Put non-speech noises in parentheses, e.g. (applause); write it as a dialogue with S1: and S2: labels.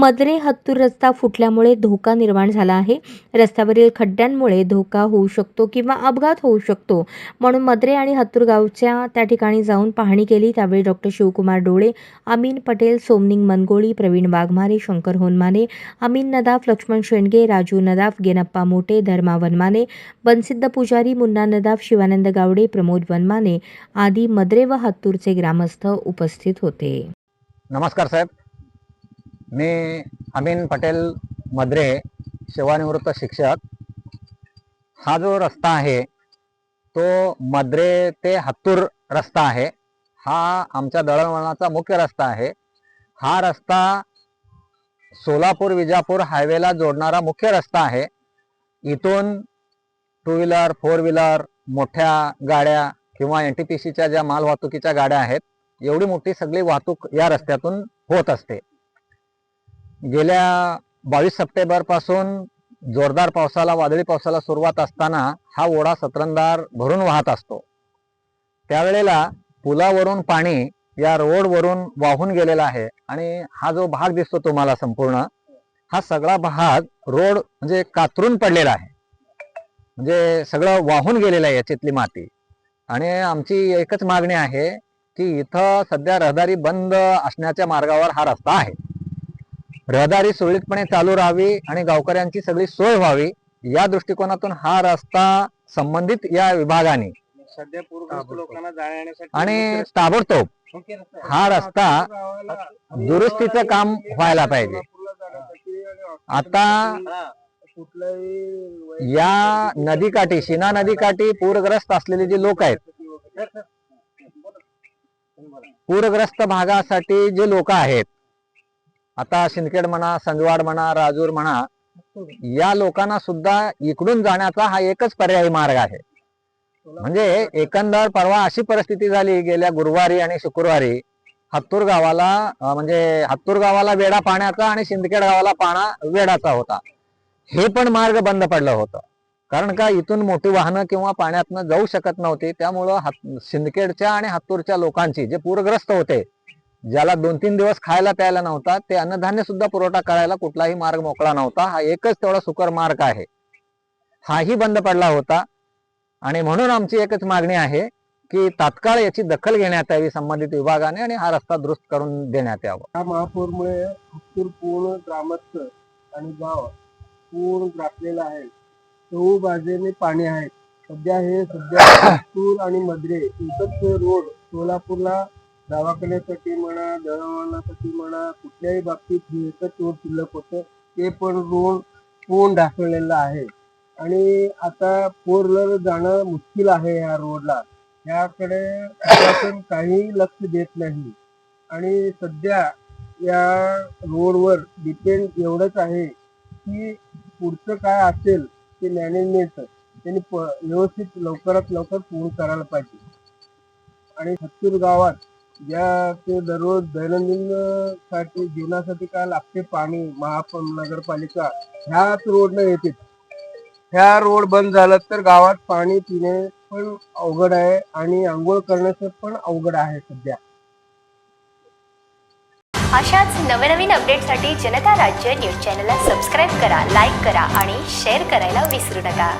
S1: मदरे हत्तूर रस्ता फुटल्यामुळे धोका निर्माण झाला आहे. रस्त्यावरील खड्ड्यांमुळे धोका होऊ शकतो किंवा अपघात होऊ शकतो. म्हणून मदरे आणि हत्तूर गावच्या त्या ठिकाणी जाऊन पाहणी केली. त्यावेळी डॉक्टर शिवकुमार डोळे अमीन पटेल सोमनिंग मनगोळी प्रवीण वाघमारे शंकर होनमाने अमीन नदाफ लक्ष्मण शेंडगे राजू नदाफ गेनप्पा मोटे धर्मा वनमाने बनसिद्ध पुजारी मुन्ना नदाफ शिवानंद गावडे प्रमोद वनमाने आदी मदरे व हत्तूरचे ग्रामस्थ उपस्थित होते.
S2: नमस्कार साहेब. मी अमीन पटेल मद्रे सेवानिवृत्त शिक्षक. हा जो रस्ता आहे तो मद्रे ते हत्तूर रस्ता आहे. हा आमच्या दळणवळणाचा मुख्य रस्ता आहे. हा रस्ता सोलापूर विजापूर हायवेला जोडणारा मुख्य रस्ता आहे. इथून टू व्हीलर फोर व्हीलर मोठ्या गाड्या किंवा एन टी पी सीच्या ज्या माल वाहतुकीच्या गाड्या आहेत एवढी मोठी सगळी वाहतूक या रस्त्यातून होत असते. गेल्या बावीस सप्टेंबरपासून जोरदार पावसाला वादळी पावसाला सुरुवात असताना हा ओढा सत्रंदार भरून वाहत असतो. त्यावेळेला पुलावरून पाणी या रोडवरून वाहून गेलेला आहे आणि हा जो भाग दिसतो तुम्हाला संपूर्ण हा सगळा भाग रोड म्हणजे कातरून पडलेला आहे. म्हणजे सगळं वाहून गेलेलं आहे याच्यातली माती. आणि आमची एकच मागणी आहे की इथं सध्या रहदारी बंद असण्याच्या मार्गावर हा रस्ता आहे. रहदारी सुरळीतपणे चालू राहावी आणि गावकऱ्यांची सगळी सोय व्हावी या दृष्टिकोनातून हा रस्ता संबंधित या विभागाने. आणि ताबडतोब हा रस्ता दुरुस्तीचं काम व्हायला पाहिजे. आता या नदीकाठी शिना नदीकाठी पूरग्रस्त असलेले जे लोक आहेत पूरग्रस्त भागासाठी जे लोक आहेत आता शिंदखेड म्हणा संजवाड म्हणा राजूर म्हणा या लोकांना सुद्धा इकडून जाण्याचा हा एकच पर्यायी मार्ग आहे. म्हणजे एकंदर परवा अशी परिस्थिती झाली गेल्या गुरुवारी आणि शुक्रवारी हत्तूर गावाला म्हणजे हत्तूर गावाला वेडा पाण्याचा आणि शिंदखेड गावाला पाणा वेडाचा होता. हे पण मार्ग बंद पडलं होतं. कारण का इथून मोठी वाहनं किंवा पाण्यातनं जाऊ शकत नव्हती. त्यामुळं हात- आणि हत्तूरच्या लोकांची जे पूरग्रस्त होते ज्याला दोन तीन दिवस खायला प्यायला नव्हता ते अन्नधान्य सुद्धा पुरवठा करायला कुठलाही मार्ग मोकळा नव्हता. हा एकच तेवढा सुकर मार्ग आहे. हाही बंद पडला होता. आणि म्हणून आमची एकच मागणी आहे की तात्काळ याची दखल घेण्यात यावी संबंधित विभागाने आणि हा रस्ता दुरुस्त करून देण्यात यावा.
S3: या महापूरमुळे पूर्ण ग्रामस्थ आणि गाव पूर्ण ग्रासलेलं आहे. चहू बाजूने पाणी आहे. सध्या हे सध्या (coughs) आणि मद्रे एकच रोड सोलापूरला दवाखान्यासाठी म्हणा दळणवळणासाठी म्हणा कुठल्याही बाबतीत हे एकच रोड शिल्लक होतं. ते पण रोड पूर्ण ढासळलेलं आहे. आणि आता फोर व्हीलर जाणं मुश्किल आहे या रोडला. याकडे आपण काही लक्ष देत नाही. आणि सध्या या रोडवर डिपेंड एवढंच आहे की पुढचं काय असेल ते मॅनेजमेंट त्यांनी व्यवस्थित लवकरात लवकर पूर्ण करायला पाहिजे. आणि हत्तूर गावात ज्या ते दररोज दैनंदिनसाठी जीवनासाठी काय लागते? पाणी महाप नगरपालिका ह्याच रोडनं येते. ह्या रोड बंद झाला तर गावात पाणी पिणे पण अवघड आहे आणि आंघोळ करण्याचं पण अवघड आहे सध्या.
S4: अशाच नवनवीन अपडेटसाठी जनता राज्य न्यूज चॅनलला सबस्क्राईब करा लाईक करा आणि शेअर करायला विसरू नका.